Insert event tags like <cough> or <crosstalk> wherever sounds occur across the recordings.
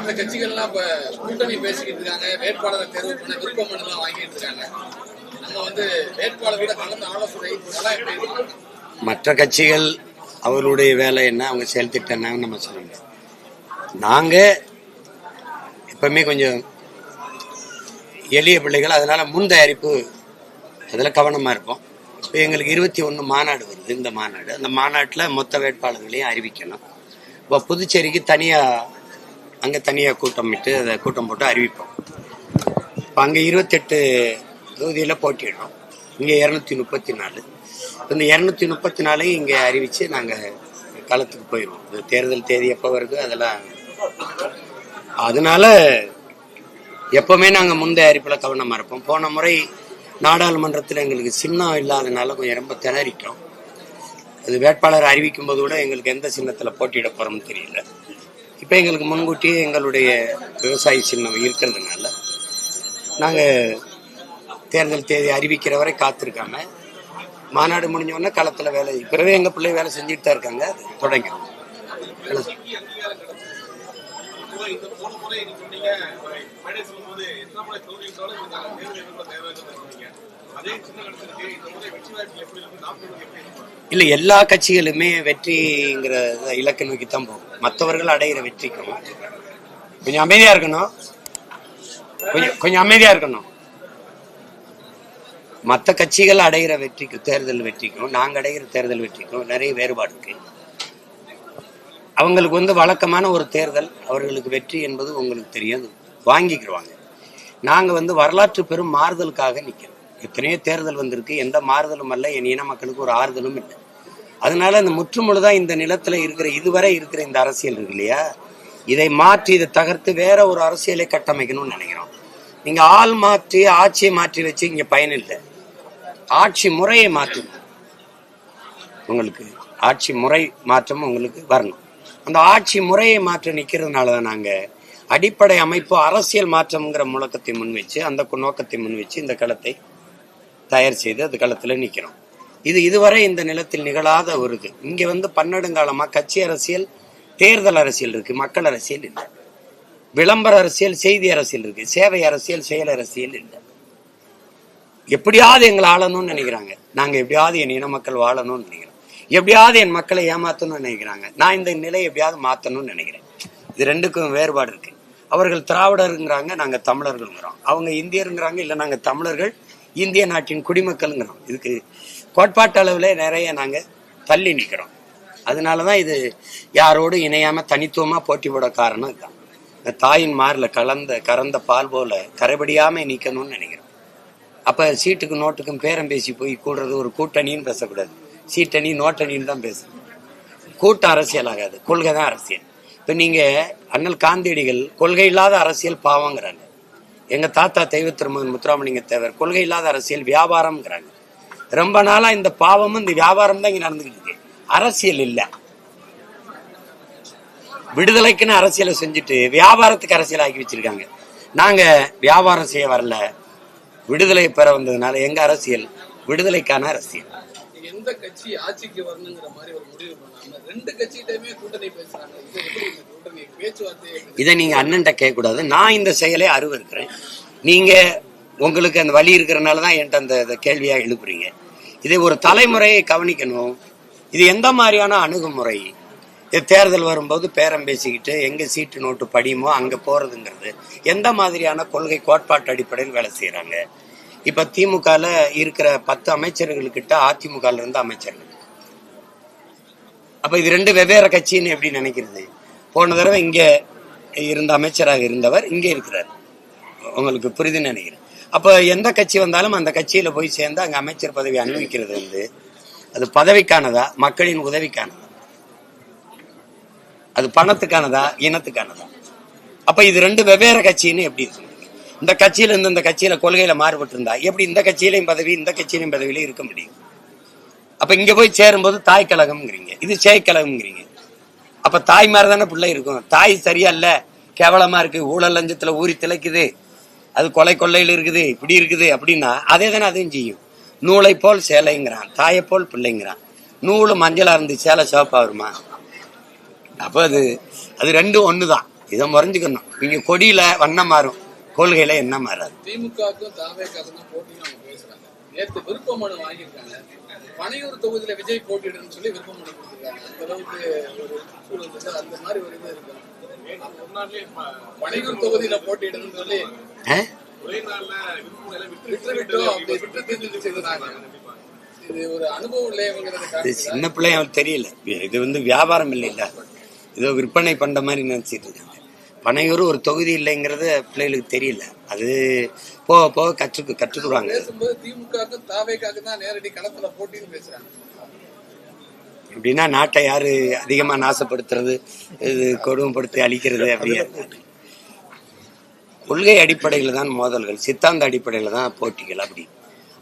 மற்ற கட்சிகள்லாம் இப்ப கூட்டணி பேசிக்கிட்டு இருக்காங்க. வேட்பாளரை தேர்வு பண்ண விருப்ப மனு எல்லாம் வாங்கிட்டு இருக்காங்க. நம்ம வந்து வேட்பாளரோட கலந்து ஆலோசனை அதெல்லாம் எப்படி மற்ற கட்சிகள் அவருடைய வேலை என்ன? அவங்க செயல் திட்டம் என்னன்னு நம்ம சொல்ல நாங்க எப்பவுமே கொஞ்சம் எளிய பிள்ளைகள். அதனால முன் தயாரிப்பு அதில் கவனமா இருப்போம். இப்போ எங்களுக்கு இருபத்தி ஒன்று மாநாடு வருது. இந்த மாநாடு. அந்த மாநாட்டில் மொத்த வேட்பாளர்களையும் அறிவிக்கணும். இப்போ புதுச்சேரிக்கு தனியாக அங்கே தனியாக கூட்டம் விட்டு அதை கூட்டம் போட்டு அறிவிப்போம். இப்போ அங்கே இருபத்தெட்டு தொகுதியில் போட்டிடுறோம் இங்கே இரநூத்தி முப்பத்தி நாலு. இந்த இரநூத்தி முப்பத்தி நாலையும் இங்கே அறிவித்து நாங்கள் களத்துக்கு போயிடுவோம். இந்த தேர்தல் தேதி எப்போ வருது அதெல்லாம். அதனால எப்பவுமே நாங்கள் முந்தைய அறிப்பில் கவனமாக இருப்போம். போன முறை நாடாளுமன்றத்தில் எங்களுக்கு சின்னம் இல்லாதனால கொஞ்சம் ரொம்ப திணறிட்டோம். அது வேட்பாளர் அறிவிக்கும் போது கூட எங்களுக்கு எந்த சின்னத்தில் போட்டியிட போகிறோம்னு தெரியல. இப்போ எங்களுக்கு முன்கூட்டியே எங்களுடைய விவசாய சின்னம் இருக்கிறதுனால நாங்கள் தேர்தல் தேதி அறிவிக்கிற வரை காத்திருக்காம மாநாடு முடிஞ்சவொடனே களத்தில் வேலை பிறவே எங்கள் பிள்ளை வேலை செஞ்சுட்டு தான் இருக்காங்க அது தொடங்கும் இல்லை எல்லா கட்சிகளுமே வெற்றிங்கிற இலக்கு நோக்கி தான் போகும். மற்றவர்கள் அடைகிற வெற்றிக்கும். கொஞ்சம் அமைதியா இருக்கணும். கொஞ்சம் கொஞ்சம் அமைதியா இருக்கணும். மற்ற கட்சிகள் அடைகிற வெற்றிக்கு தேர்தல் வெற்றிக்கும் நாங்க அடைகிற தேர்தல் வெற்றிக்கும் நிறைய வேறுபாடு இருக்கு. அவங்களுக்கு வந்து வழக்கமான ஒரு தேர்தல் அவர்களுக்கு வெற்றி என்பது உங்களுக்கு தெரியாது. வாங்கிக்கிடுவாங்க நாங்க வந்து வரலாற்று பெரும் மாறுதலுக்காக நிக்கிறோம். எத்தனையோ தேர்தல் வந்திருக்கு. எந்த மாறுதலும் அல்ல. என் இன மக்களுக்கு ஒரு ஆறுதலும் இல்லை. அதனால இந்த முற்றுமுழுதான் இந்த நிலத்துல இருக்கிற இதுவரை இருக்கிற இந்த அரசியல் இருக்கு இல்லையா? இதை மாற்றி இதை தகர்த்து வேற ஒரு அரசியலை கட்டமைக்கணும்னு நினைக்கிறோம். நீங்க ஆள் மாற்றி ஆட்சியை மாற்றி வச்சு இங்க பயனில்லை ஆட்சி முறையை மாற்றணும் உங்களுக்கு ஆட்சி முறை மாற்றம் உங்களுக்கு வரணும். அந்த ஆட்சி முறையை மாற்ற நிற்கிறதுனால தான் நாங்கள் அடிப்படை அமைப்பு அரசியல் மாற்றம்ங்கிற முழக்கத்தை முன்வச்சு அந்த கு- நோக்கத்தை முன்வச்சு இந்த களத்தை தயார் செய்து அது களத்துல நிற்கிறோம் இது இதுவரை இந்த நிலத்தில் நிகழாத ஒரு இது. இங்கே வந்து பன்னெடுங்காலமாக கட்சி அரசியல் தேர்தல் அரசியல் இருக்கு மக்கள் அரசியல் இல்லை. விளம்பர அரசியல் செய்தி அரசியல் இருக்கு சேவை அரசியல் செயல் அரசியல் இல்லை. எப்படியாவது எங்களை ஆளணும்னு நினைக்கிறாங்க. நாங்கள் எப்படியாவது என் இன மக்கள் வாழணும்னு நினைக்கிறோம். எப்படியாவது என் மக்களை ஏமாத்தணும்னு நினைக்கிறாங்க. நான் இந்த நிலையை எப்படியாவது மாற்றணும்னு நினைக்கிறேன். இது ரெண்டுக்கும் வேறுபாடு இருக்கு. அவர்கள் திராவிடருங்கிறாங்க நாங்கள் தமிழர்கள்ங்கிறோம் அவங்க இந்தியருங்கிறாங்க இல்லை நாங்கள் தமிழர்கள் இந்திய நாட்டின் குடிமக்கள்ங்கிறோம் இதுக்கு கோட்பாட்டு அளவில் நிறைய நாங்கள் தள்ளி நிற்கிறோம் அதனால தான் இது யாரோடு இணையாமல் தனித்துவமாக போட்டி போட காரணம் இதுதான். இந்த தாயின் மாரில் கலந்த கறந்த பால் போல கரைபடியாமல் நிற்கணும்னு நினைக்கிறோம். அப்போ சீட்டுக்கு நோட்டுக்கும் பேரம் பேசி போய் கூடுறது ஒரு கூட்டணின்னு பேசக்கூடாது. சீட்டணி நோட்டணின்னு தான் பேசணும். கூட்டம் அரசியல் ஆகாது. கொள்கை தான் அரசியல். இப்போ நீங்கள் அண்ணல் காந்தியடிகள் கொள்கை இல்லாத அரசியல் பாவங்கிறாங்க. எங்க தாத்தா தெய்வ திருமகன் முத்துராமலிங்க தேவர் கொள்கை இல்லாத அரசியல் வியாபாரம்ங்கிறாங்க. ரொம்ப நாளா இந்த பாவமும் இந்த வியாபாரம் தான் இங்க நடந்துகிட்டு இருக்கு. அரசியல் இல்ல. விடுதலைக்குன்னு அரசியலை செஞ்சுட்டு வியாபாரத்துக்கு அரசியல் ஆக்கி வச்சிருக்காங்க. நாங்க வியாபாரம் செய்ய வரல. விடுதலை பெற வந்ததுனால எங்க அரசியல்? விடுதலைக்கான அரசியல். எந்த கட்சி ஆட்சிக்கு வரணுங்கிற மாதிரி ஒரு முடிவு பண்ணாம ரெண்டு கட்சிகிட்டயுமே கூட்டணி பேசுறாங்க. கூட்டணி பேச்சுவார்த்தை இதை நீங்க அண்ணன்ட்ட கேட்க கூடாது நான் இந்த செயலை அருவருக்கிறேன். நீங்க உங்களுக்கு அந்த வழி இருக்கிறனால தான் என்கிட்ட அந்த இதை கேள்வியா எழுப்புறீங்க. இதை ஒரு தலைமுறையை கவனிக்கணும். இது எந்த மாதிரியான அணுகுமுறை? இது தேர்தல் வரும்போது பேரம் பேசிக்கிட்டு எங்க சீட்டு நோட்டு படியுமோ அங்க போறதுங்கிறது எந்த மாதிரியான கொள்கை கோட்பாட்டு அடிப்படையில் வேலை செய்யறாங்க இப்ப திமுகல இருக்கிற பத்து அமைச்சர்கள்கிட்ட அதிமுகல இருந்து அமைச்சர்கள். அப்ப இது ரெண்டு வெவ்வேறு கட்சின்னு எப்படி நினைக்கிறது? போன தடவை இங்க இருந்த அமைச்சராக இருந்தவர் இங்க இருக்கிறார். உங்களுக்கு புரிதுன்னு நினைக்கிறேன். அப்ப எந்த கட்சி வந்தாலும் அந்த கட்சியில போய் சேர்ந்து அங்க அமைச்சர் பதவி அனுபவிக்கிறது வந்து அது பதவிக்கானதா? மக்களின் உதவிக்கானதா? அது பணத்துக்கானதா? இனத்துக்கானதா? அப்ப இது ரெண்டு வெவ்வேறு கட்சின்னு எப்படி இருக்கு? இந்த கட்சியில இருந்து இந்த கட்சியில கொள்கையில மாறுபட்டு இருந்தா எப்படி இந்த கட்சியிலையும் பதவி இந்த கட்சியிலையும் பதவியில இருக்க முடியும்? அப்ப இங்க போய் சேரும்போது தாய் கழகம்ங்கிறீங்க. இது சேய் கழகம்ங்கிறீங்க. அப்ப தாய் மாதிரி தானே பிள்ளை இருக்கும். தாய் சரியா இல்ல கேவலமா இருக்கு ஊழல் லஞ்சத்துல ஊறி திளைக்குது அது கொலை கொள்ளையில் இருக்குது இப்படி இருக்குது அப்படின்னா அதே தானே அதையும் செய்யும். நூலை போல் சேலைங்கிறான் தாயை போல் பிள்ளைங்கிறான். நூலு மஞ்சளா இருந்து சேலை சிவப்பா வருமா? அப்போ அது அது ரெண்டும் ஒன்று தான் இதை முறைஞ்சுக்கணும். இங்க கொடியில வண்ணம் மாறும். கொள்கையில என்ன மாறாது? திமுகவுக்கும் தாவேக்காக்கும் போட்டின்னு அவங்க பேசுறாங்க. நேத்து விருப்ப மனு வாங்கியிருக்காங்க. பனையூர் தொகுதியில விஜய் போட்டியிடுன்னு சொல்லி விருப்ப மனு கொடுத்திருக்காங்க. அந்த அளவுக்கு ஒரு சூழல் இருக்கு அந்த மாதிரி ஒரு இது இருக்கு. ஒரு நாள்லயே ப- பனையூர் தொகுதியில போட்டியிடுன்னு சொல்லி? ஒரே நாள்ல விட்டு விட்டு விட்டோம் அப்படி விட்டு செய்தாங்க இது சின்ன பிள்ளை அவனுக்கு தெரியல. இது வந்து வியாபாரம் இல்லைல்ல. ஏதோ விற்பனை பண்ற மாதிரி நினைச்சிட்டு இருக்காங்க பனையூர் ஒரு தொகுதி இல்லைங்கிறது பிள்ளைகளுக்கு தெரியல. அது போக போக கற்றுக்கு பேசுறாங்க. அப்படின்னா நாட்டை யாரு அதிகமா நாசப்படுத்துறது இது கொடுமைப்படுத்தி அழிக்கிறது அப்படியே கொள்கை அடிப்படையில் தான் மோதல்கள் சித்தாந்த அடிப்படையில் தான் போட்டிகள் அப்படி.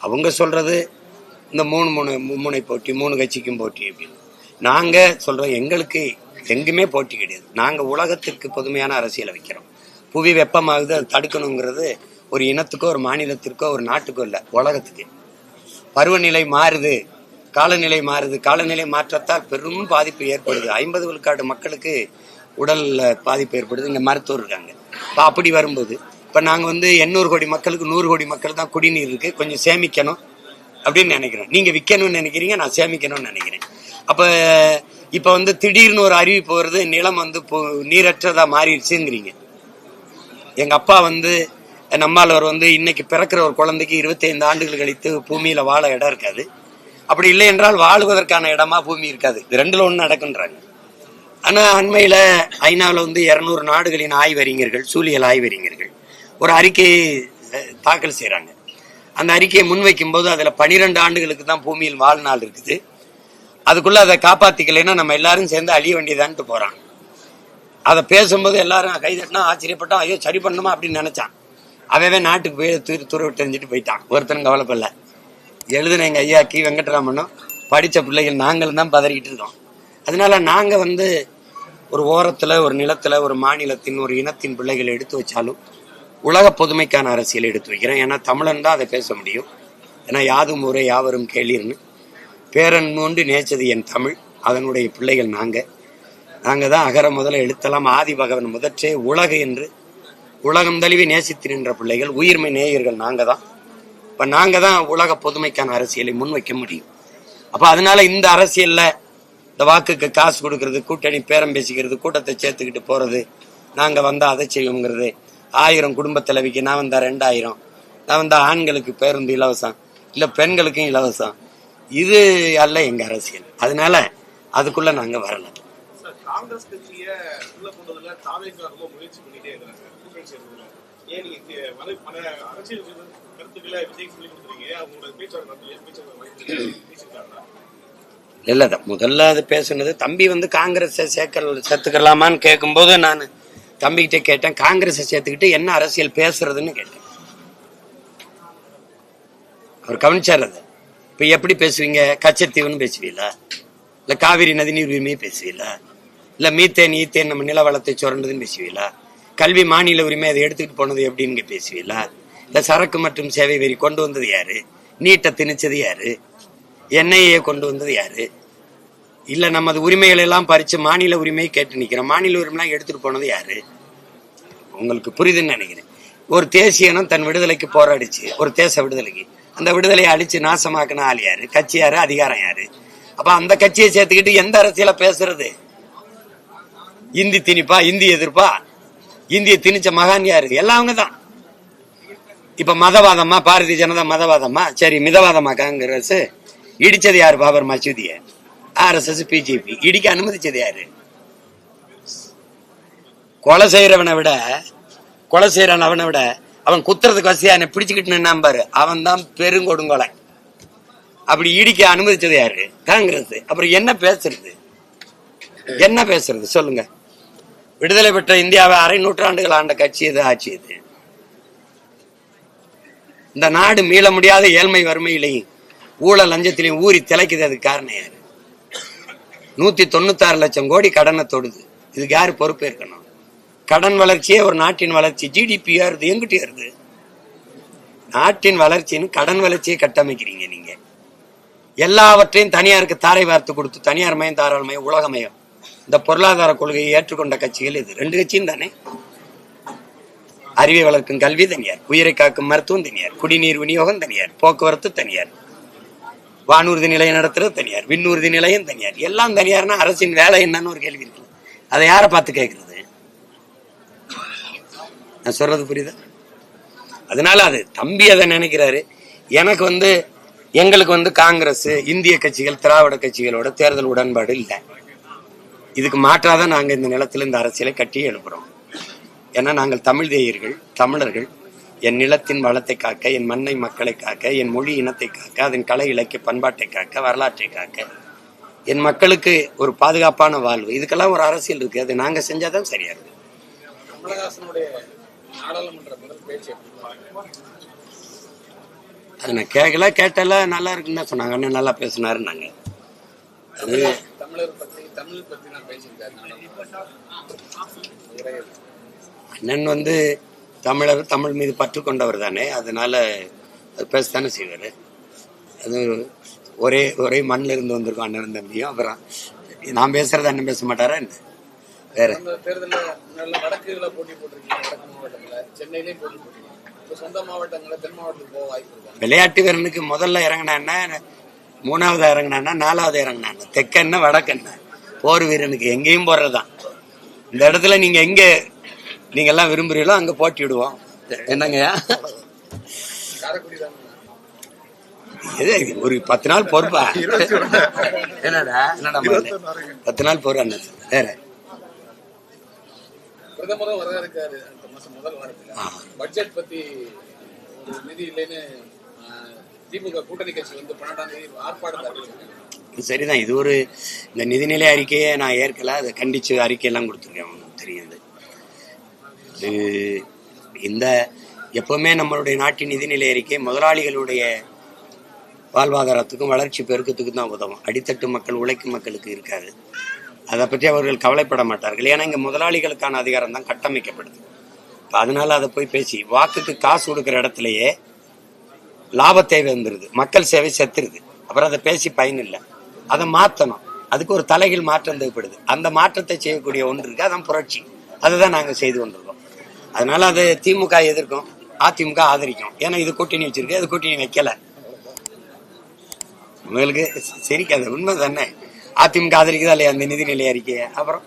அவங்க சொல்றது இந்த மூணு மூணு மும்முனை போட்டி மூணு கட்சிக்கும் போட்டி அப்படின்னு. நாங்க சொல்றோம் எங்களுக்கு எங்குமே போட்டி கிடையாது. நாங்கள் உலகத்திற்கு பொதுமையான அரசியலை வைக்கிறோம். புவி வெப்பமாகுது அது தடுக்கணுங்கிறது ஒரு இனத்துக்கோ ஒரு மாநிலத்திற்கோ ஒரு நாட்டுக்கோ இல்லை உலகத்துக்கு. பருவநிலை மாறுது காலநிலை மாறுது. காலநிலை மாற்றத்தால் பெரும் பாதிப்பு ஏற்படுது. ஐம்பது விழுக்காடு மக்களுக்கு உடலில் பாதிப்பு ஏற்படுது. இந்த மருத்துவர் இருக்காங்க. இப்போ அப்படி வரும்போது இப்போ நாங்கள் வந்து எண்ணூறு கோடி மக்களுக்கு நூறு கோடி மக்கள் தான் குடிநீர் இருக்கு. கொஞ்சம் சேமிக்கணும் அப்படின்னு நினைக்கிறோம். நீங்கள் விற்கணும்னு நினைக்கிறீங்க நான் சேமிக்கணும்னு நினைக்கிறேன். அப்போ இப்ப வந்து திடீர்னு ஒரு அறிவிப்பு வருது நிலம் வந்து நீரற்றதா மாறிடுச்சுங்கிறீங்க. எங்க அப்பா வந்து நம்மாழ்வார் வந்து இன்னைக்கு பிறக்கிற ஒரு குழந்தைக்கு 25 ஆண்டுகள் கழித்து பூமியில வாழ இடம் இருக்காது. அப்படி இல்லை என்றால் வாழ்வதற்கான இடமா பூமி இருக்காது. இது ரெண்டுல ஒன்று நடக்குன்றாங்க. ஆனா அண்மையில ஐநாவில் வந்து இருநூறு நாடுகளின் ஆய்வறிஞர்கள் சூழியல் ஆய்வறிஞர்கள் ஒரு அறிக்கையை தாக்கல் செய்கிறாங்க அந்த அறிக்கையை முன்வைக்கும் போது அதுல பனிரெண்டு ஆண்டுகளுக்கு தான் பூமியில் வாழ்நாள் இருக்குது. அதுக்குள்ள அதை காப்பாத்திக்கலைன்னா நம்ம எல்லாரும் சேர்ந்து அழிய வேண்டியதான்ட்டு போறான் அதை பேசும்போது எல்லாரும் கைதட்டினா ஆச்சரியப்பட்டோம் ஐயோ சரி பண்ணணுமா? அப்படின்னு நினைச்சான். அவவே நாட்டுக்கு போய் தூர துரு தெரிஞ்சுட்டு போயிட்டான். ஒருத்தனும் கவலைப்படல. எழுதுன எங்க ஐயா கி. வெங்கட்ராமனும் படித்த பிள்ளைகள் நாங்களும் தான் பதறிக்கிட்டு இருக்கோம். அதனால நாங்கள் வந்து ஒரு ஓரத்தில் ஒரு நிலத்தில் ஒரு மாநிலத்தின் ஒரு இனத்தின் பிள்ளைகளை எடுத்து வச்சாலும் உலக பொதுமைக்கான அரசியலை எடுத்து வைக்கிறேன் ஏன்னா தமிழன் தான் அதை பேச முடியும். ஏன்னா யாதும் ஊரே யாவரும் கேளீர்னு பேரன் மூண்டு நேச்சது என் தமிழ் அதனுடைய பிள்ளைகள் நாங்கள் நாங்கள் தான் அகர முதல எழுத்தலாம் ஆதி பகவன் முதற்றே உலகு என்று. உலகம் தழுவி நேசித்து நின்ற பிள்ளைகள் உயிர்மை நேயர்கள் நாங்கள் தான். இப்போ நாங்கள் தான் உலக பொதுமைக்கான அரசியலை முன்வைக்க முடியும். அப்போ அதனால இந்த அரசியலில் இந்த வாக்குக்கு காசு கொடுக்கறது கூட்டணி பேரம் பேசிக்கிறது கூட்டத்தை சேர்த்துக்கிட்டு போகிறது நாங்கள் வந்தால் அதை செய்வோங்கிறது ஆயிரம் குடும்ப தலைவிக்கு நான் வந்தால் ரெண்டாயிரம். நான் வந்தால் ஆண்களுக்கு பேருந்து இலவசம் இல்லை பெண்களுக்கும் இலவசம். இது அல்ல எங்க அரசியல். அதனால அதுக்குள்ள நாங்க வரல. காங்கிரஸ் கட்சிய உள்ள கொண்டதுல தாவேக்கா ரொம்ப முயற்சி பண்ணிட்டே இருக்கிறாங்க. கூட்டணி சேர்ந்ததுல. ஏன் நீங்க கே- வலை- பல அரசியல் கருத்துக்களை விஜய் சொல்லி கொடுத்துருக்கீங்க அவங்களோட பேச்சாளர் நடத்தி பேச்சாளர் வாங்கி பேசியிருக்காங்க இல்ல இல்ல. முதல்ல அது பேசுனது தம்பி வந்து காங்கிரஸ் சேர்க்க சேர்த்துக்கலாமான்னு கேட்கும்போது நான் தம்பிக்கிட்ட கேட்டேன் காங்கிரஸ் சேர்த்துக்கிட்டு என்ன அரசியல் பேசுறதுன்னு கேட்டேன். அவர் கவனிச்சார் அது. இப்ப எப்படி பேசுவீங்க? கச்சத்தீவுன்னு பேசுவீங்களா? இல்ல காவிரி நதிநீர் உரிமையை பேசுவீங்களா? இல்ல மீத்தேன் ஈத்தேன் நம்ம நில வளத்தை சுரண்டதுன்னு பேசுவீங்களா? கல்வி மாநில உரிமை அதை எடுத்துக்கிட்டு போனது எப்படின்னு பேசுவீங்களா? இல்ல சரக்கு மற்றும் சேவை வரி கொண்டு வந்தது யாரு? நீட்டை திணிச்சது யாரு? என்ஐஏ கொண்டு வந்தது யாரு? இல்ல நமது உரிமைகள் எல்லாம் பறிச்சு மாநில உரிமையை கேட்டு நிக்கிறோம். மாநில உரிமைலாம் எடுத்துட்டு போனது யாரு? உங்களுக்கு புரியுதுன்னு நினைக்கிறேன். ஒரு தேசியனும் தன் விடுதலைக்கு போராடிச்சு. ஒரு தேச விடுதலைக்கு. அந்த விடுதலையை அழிச்சு நாசமாக்குன ஆள் யாரு? கட்சி யாரு? அதிகாரம் யாரு? அப்ப அந்த கட்சியை சேர்த்துக்கிட்டு எந்த அரசியல பேசுறது? இந்தி திணிப்பா? இந்தி எதிர்ப்பா? இந்திய திணிச்ச மகான் யாரு? எல்லாம் அவங்க தான் இப்ப மதவாதமா? பாரதிய ஜனதா மதவாதமா? சரி மிதவாதமா காங்கிரஸ். இடிச்சது யாரு பாபர் மசூதிய? ஆர்எஸ்எஸ் பிஜேபி இடிக்க அனுமதிச்சது யாரு? கொலை செய்யறவனை விட கொலை செய்யறவன் அவனை விட அவன் குத்துறதுக்கு வசதியா என்னை பிடிச்சுக்கிட்டு நம்பாரு அவன் தான் பெருங்கொடுங்கொலை. அப்படி இடிக்க அனுமதிச்சது யாரு? காங்கிரஸ். அப்புறம் என்ன பேசுறது? என்ன பேசுறது? சொல்லுங்க. விடுதலை பெற்ற இந்தியாவை அரை நூற்றாண்டுகள் ஆண்ட கட்சி இது ஆட்சி இது இந்த நாடு மீள முடியாத ஏழ்மை வறுமையிலையும் ஊழல் லஞ்சத்திலையும் ஊறி திளைக்குது. அதுக்கு காரணம் யாரு? நூத்தி தொண்ணூத்தாறு லட்சம் கோடி கடனை தொடுது. இதுக்கு யாரு பொறுப்பேற்கணும்? கடன் வளர்ச்சியே ஒரு நாட்டின் வளர்ச்சி. ஜிடிபியா ஏறுது எங்கிட்ட ஏறுது நாட்டின் வளர்ச்சின்னு கடன் வளர்ச்சியை கட்டமைக்கிறீங்க நீங்க. எல்லாவற்றையும் தனியாருக்கு தாரை வார்த்து கொடுத்து தனியார் மயம் தாராளமயம் உலகமயம் இந்த பொருளாதார கொள்கையை ஏற்றுக்கொண்ட கட்சிகள் இது. ரெண்டு கட்சியும் தானே? அறிவை வளர்க்கும் கல்வி தனியார் உயிரை காக்கும் மருத்துவம் தனியார் குடிநீர் விநியோகம் தனியார் போக்குவரத்து தனியார் வானூர்தி நிலையம் நடத்துறது தனியார் விண்ணூர்தி நிலையம் தனியார். எல்லாம் தனியார்னா அரசின் வேலை என்னன்னு ஒரு கேள்வி இருக்கு. அதை யாரை பார்த்து கேட்கறது? நான் சொல்றது புரியுதா? அதனால அது தம்பி அதை நினைக்கிறாரு. எனக்கு வந்து எங்களுக்கு வந்து காங்கிரஸ் இந்திய கட்சிகள் திராவிட கட்சிகளோட தேர்தல் உடன்பாடு இல்லை. இதுக்கு மாற்றாதான் நாங்கள் இந்த நிலத்தில் இந்த அரசியலை கட்டி எழுப்புறோம். ஏன்னா நாங்கள் தமிழ் தேயர்கள் தமிழர்கள் என் நிலத்தின் வளத்தை காக்க என் மண்ணை மக்களை காக்க என் மொழி இனத்தை காக்க அதன் கலை இலக்கிய பண்பாட்டை காக்க வரலாற்றை காக்க என் மக்களுக்கு ஒரு பாதுகாப்பான வாழ்வு. இதுக்கெல்லாம் ஒரு அரசியல் இருக்கு. அது நாங்கள் செஞ்சாதான் சரியா சரியாக இருக்குது நாடாளுமன்ற முதல் பேச்சு? அது நான் கேட்கல கேட்டல நல்லா இருக்குன்னு தான் சொன்னாங்க. அண்ணன் நல்லா பேசினாருன்னாங்க. அது தமிழர் பத்தி தமிழ் பத்தி நான் பேசியிருக்காரு. அண்ணன் வந்து தமிழர் தமிழ் மீது பற்று கொண்டவர் தானே அதனால அது பேசத்தானே செய்வார். அது ஒரே ஒரே மண்ணில் இருந்து வந்திருக்கோம் அண்ணன் தம்பியும். அப்புறம் நான் பேசுறது அண்ணன் பேச மாட்டாரா என்ன? வேற. முன்னாடி வடக்குல போட்டி போட்டிருக்கீங்க வடக்கு மாவட்டங்கள்ல சென்னையிலேயும் போட்டி போட்டிருக்கீங்க. இப்போ சொந்த மாவட்டங்கள்ல தென் மாவட்டத்துக்கு போக வாய்ப்பு இருக்கா? விளையாட்டு வீரனுக்கு முதல்ல இறங்கினான்னா மூணாவது இறங்கினான்னா நாலாவது இறங்கினான்னா தெக்கென்ன வடக்கென்ன. போர் வீரனுக்கு எங்கேயும் போறதுதான். இந்த இடத்துல நீங்க எங்க நீங்க எல்லாம் விரும்புறீங்களோ அங்க போட்டிடுவோம் என்னங்கய்யா காரைக்குடி தான் எது ஒரு பத்து நாள் பொறுப்பா என்னடா என்னடா? பத்து நாள் பொறு அண்ணன் வேற. பிரதமரும் வர இருக்காரு அடுத்த மாசம் முதல் வாரத்துல. பட்ஜெட் பத்தி ஒரு நிதி இல்லைன்னு திமுக கூட்டணி கட்சி வந்து பன்னெண்டாம் தேதி ஆர்ப்பாட்டத்தை அறிவிச்சிருக்காங்க சரிதான். இது ஒரு இந்த நிதிநிலை அறிக்கையை நான் ஏற்கல. அதை கண்டிச்சு அறிக்கையெல்லாம் கொடுத்துருக்கேன். உங்களுக்கு தெரியும். இது இந்த எப்பவுமே நம்மளுடைய நாட்டின் நிதிநிலை அறிக்கை முதலாளிகளுடைய வாழ்வாதாரத்துக்கும் வளர்ச்சி பெருக்கத்துக்கும் தான் உதவும். அடித்தட்டு மக்கள் உழைக்கும் மக்களுக்கு இருக்காது. அதை பற்றி அவர்கள் கவலைப்பட மாட்டார்கள். ஏன்னா இங்கே முதலாளிகளுக்கான அதிகாரம் தான் கட்டமைக்கப்படுது. இப்போ அதனால அதை போய் பேசி வாக்குக்கு காசு கொடுக்குற இடத்துலையே லாப தேவை வந்துருது. மக்கள் சேவை செத்துருது. அப்புறம் அதை பேசி பயன் இல்லை. அதை மாற்றணும் அதுக்கு ஒரு தலைகள் மாற்றம் தேவைப்படுது. அந்த மாற்றத்தை செய்யக்கூடிய ஒன்று இருக்குது அதான் புரட்சி. அதை தான் நாங்கள் செய்து கொண்டிருக்கோம். அதனால அது திமுக எதிர்க்கும். அதிமுக ஆதரிக்கும். ஏன்னா இது கூட்டணி வச்சிருக்கு. அது கூட்டணி வைக்கல. உங்களுக்கு சிரிக்காது. உண்மை தானே? அதிமுக ஆதரிக்குதா இல்லையா அந்த நிதிநிலை அறிக்கையை? அப்புறம்?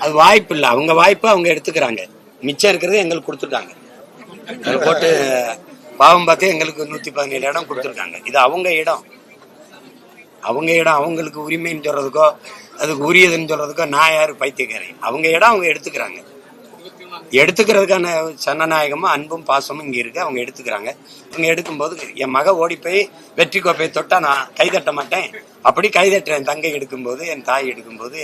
அது வாய்ப்பு இல்லை. அவங்க வாய்ப்பு அவங்க எடுத்துக்கிறாங்க. மிச்சம் இருக்கிறது எங்களுக்கு கொடுத்துருக்காங்க. போட்டு பாவம் பார்த்து எங்களுக்கு நூத்தி பதினேழு இடம் கொடுத்துருக்காங்க. இது அவங்க இடம். அவங்க இடம் அவங்களுக்கு உரிமைன்னு சொல்றதுக்கோ அதுக்கு உரியதுன்னு சொல்றதுக்கோ நான் யாரு பைத்தியக்காரன் அவங்க இடம் அவங்க எடுத்துக்கிறாங்க. எடுத்துக்கிறதுக்கான சனநாயகமும் அன்பும் பாசமும் இங்க இருக்கு. அவங்க எடுத்துக்கிறாங்க. அவங்க எடுக்கும்போது என் மக ஓடி போய் வெற்றி கோப்பையை தொட்டா நான் கை தட்ட மாட்டேன். அப்படி கை தட்டுறேன். என் தங்கை எடுக்கும்போது என் தாய் எடுக்கும்போது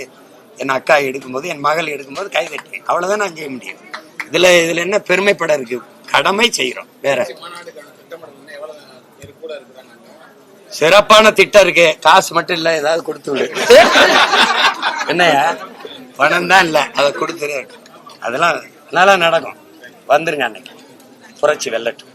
என் அக்கா எடுக்கும்போது என் மகள் எடுக்கும்போது கை தட்டுறேன். அவ்வளவுதான் நான் செய்ய முடியும். இதுல இதுல என்ன பெருமைப்பட இருக்கு? கடமை செய்யறோம் வேற. சிறப்பான திட்டம் இருக்கு. காசு மட்டும் இல்ல ஏதாவது கொடுத்து விடு. <laughs> என்னையா பணம் தான் இல்ல. அதை கொடுத்துரு. அதெல்லாம் நல்லா நடக்கும். வந்துருங்க அன்னைக்கு. புரட்சி வெள்ளட்டும்